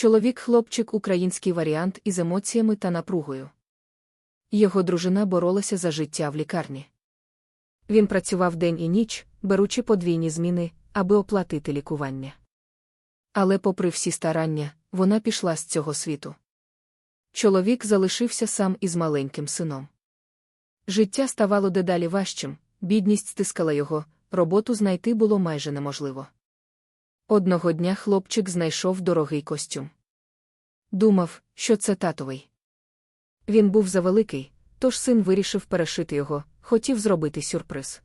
Чоловік-хлопчик український варіант із емоціями та напругою. Його дружина боролася за життя в лікарні. Він працював день і ніч, беручи подвійні зміни, аби оплатити лікування. Але, попри всі старання, вона пішла з цього світу. Чоловік залишився сам із маленьким сином. Життя ставало дедалі важчим, бідність стискала його, роботу знайти було майже неможливо. Одного дня хлопчик знайшов дорогий костюм. Думав, що це татовий. Він був завеликий, тож син вирішив перешити його, хотів зробити сюрприз.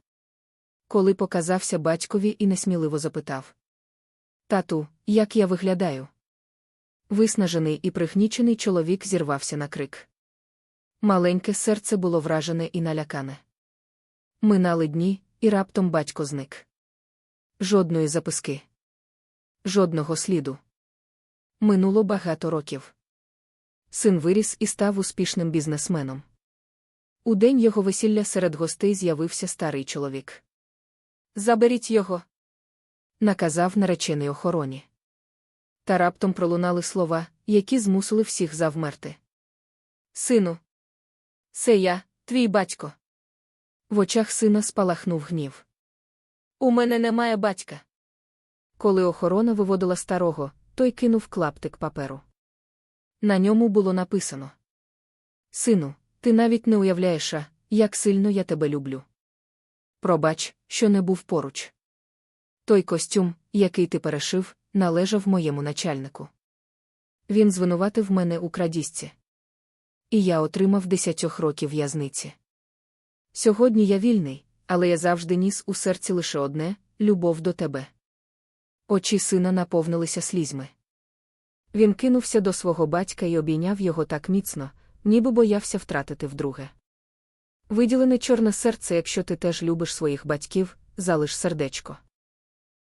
Коли показався батькові і несміливо запитав: Тату, як я виглядаю? Виснажений і пригнічений чоловік зірвався на крик. Маленьке серце було вражене і налякане. Минали дні, і раптом батько зник. Жодної записки. Жодного сліду. Минуло багато років. Син виріс і став успішним бізнесменом. У день його весілля серед гостей з'явився старий чоловік. Заберіть його. Наказав наречений охороні. Та раптом пролунали слова, які змусили всіх завмерти. Сину, це я, твій батько. В очах сина спалахнув гнів. У мене немає батька. Коли охорона виводила старого, той кинув клаптик паперу. На ньому було написано: Сину, ти навіть не уявляєш, а, як сильно я тебе люблю. Пробач, що не був поруч. Той костюм, який ти перешив, належав моєму начальнику. Він звинуватив мене у крадіжці. І я отримав десятьох років в'язниці. Сьогодні я вільний, але я завжди ніс у серці лише одне любов до тебе. Очі сина наповнилися слізьми. Він кинувся до свого батька і обійняв його так міцно, ніби боявся втратити вдруге. Виділене чорне серце, якщо ти теж любиш своїх батьків, залиш сердечко.